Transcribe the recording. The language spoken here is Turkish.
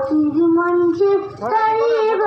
Hakim mancı, tari